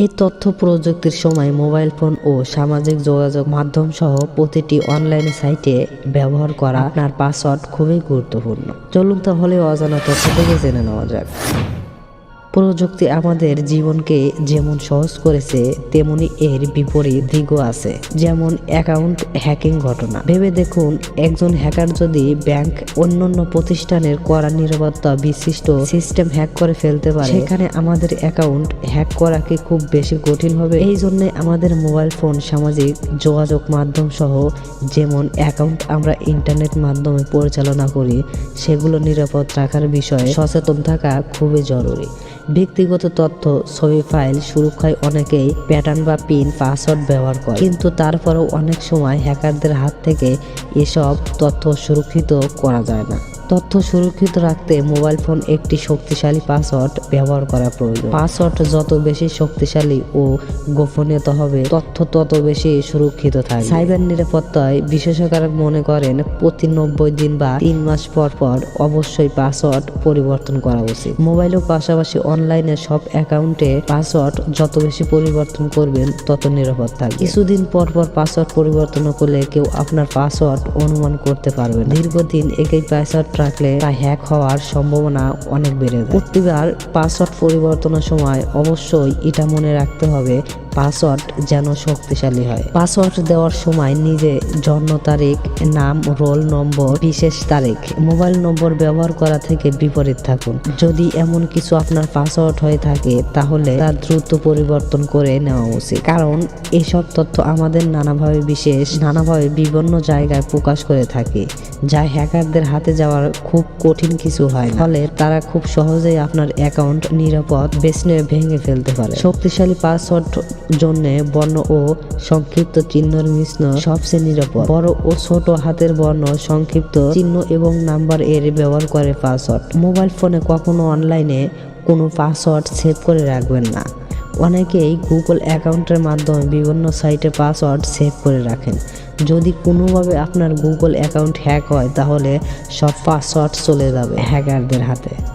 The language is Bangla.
এই তথ্য প্রযুক্তির সময় মোবাইল ফোন ও সামাজিক যোগাযোগ মাধ্যম সহ প্রতিটি অনলাইন সাইটে ব্যবহার করা আপনার পাসওয়ার্ড খুবই গুরুত্বপূর্ণ। চলুন তাহলে অজানা তথ্য থেকে জেনে নেওয়া যাক। প্রযুক্তি আমাদের জীবনকে যেমন সহজ করেছে, তেমনি এর বিপরীত দিকও আছে। যেমন অ্যাকাউন্ট হ্যাকিং ঘটনা। ভেবে দেখুন, একজন হ্যাকার যদি ব্যাংক অন্যান্য প্রতিষ্ঠানের কড়া নিরাপত্তা বিশিষ্ট সিস্টেম হ্যাক করে ফেলতে পারে, সেখানে আমাদের অ্যাকাউন্ট হ্যাক করা কি খুব বেশি কঠিন হবে? এই জন্য আমাদের মোবাইল ফোন সামাজিক যোগাযোগ মাধ্যম সহ যেমন অ্যাকাউন্ট আমরা ইন্টারনেট মাধ্যমে পরিচালনা করি, সেগুলো নিরাপদ রাখার বিষয়ে সচেতন থাকা খুবই জরুরি। ব্যক্তিগত তথ্য, ছবি, ফাইল সুরক্ষায় অনেকেই প্যাটার্ন বা পিন, পাসওয়ার্ড ব্যবহার করে। কিন্তু তারপরেও অনেক সময় হ্যাকারদের হাত থেকে এসব তথ্য সুরক্ষিত করা যায় না। তথ্য সুরক্ষিত রাখতে মোবাইল ফোন একটি শক্তিশালী পাসওয়ার্ড ব্যবহার করা প্রয়োজন। পাসওয়ার্ড যত বেশি শক্তিশালী ও গোপনীয়তা হবে, তথ্য তত বেশি সুরক্ষিত থাকবে। সাইবার নিরাপত্তায় বিশেষজ্ঞরা মনে করেন, প্রতি নব্বই দিন বা তিন মাস পর পর অবশ্যই পাসওয়ার্ড পরিবর্তন করা উচিত। মোবাইলের পাশাপাশি অনলাইনে সব অ্যাকাউন্টে পাসওয়ার্ড যত বেশি পরিবর্তন করবেন, তত নিরাপদ থাকবে। কিছুদিন পর পর পাসওয়ার্ড পরিবর্তন করলে কেউ আপনার পাসওয়ার্ড অনুমান করতে পারবে দীর্ঘদিন একই পাসওয়ার্ড রাখলে তা হ্যাক হওয়ার সম্ভাবনা অনেক বেড়ে যায়। প্রতিবার পাসওয়ার্ড পরিবর্তনের সময় অবশ্যই এটা মনে রাখতে হবে পাসওয়ার্ড যেন শক্তিশালী হয়। পাসওয়ার্ড দেওয়ার সময় নিজে জন্ম তারিখ, নাম, রোল নম্বর, বিশেষ তারিখ, মোবাইল নম্বর ব্যবহার করা থেকে বিপরীত থাকুন। যদি এমন কিছু আপনার পাসওয়ার্ড হয়ে থাকে, তাহলে তা দ্রুত পরিবর্তন করে নেওয়া উচিত। কারণ এসব তথ্য আমাদের নানাভাবে বিশেষ, নানাভাবে বিভিন্ন জায়গায় প্রকাশ করে থাকে, যা হ্যাকারদের হাতে যাওয়ার খুব কঠিন কিছু হয় ফলে তারা খুব সহজেই আপনার অ্যাকাউন্ট নিরাপদ বেসনে ভেঙে ফেলতে পারে। শক্তিশালী পাসওয়ার্ড জন্য বর্ণ ও সংক্ষিপ্ত চিহ্নের মিশ্রণ সবচেয়ে নিরাপদ। বড় ও ছোট হাতের বর্ণ সংক্ষিপ্ত চিহ্ন এবং নাম্বার এর ব্যবহার করে পাসওয়ার্ড। মোবাইল ফোনে কখনো অনলাইনে কোনো পাসওয়ার্ড সেভ করে রাখবেন না। অনেকেই গুগল অ্যাকাউন্টের মাধ্যমে বিভিন্ন সাইটে পাসওয়ার্ড সেভ করে রাখেন। যদি কোনোভাবে আপনার গুগল অ্যাকাউন্ট হ্যাক হয়, তাহলে সব পাসওয়ার্ড চলে যাবে হ্যাকারদের হাতে।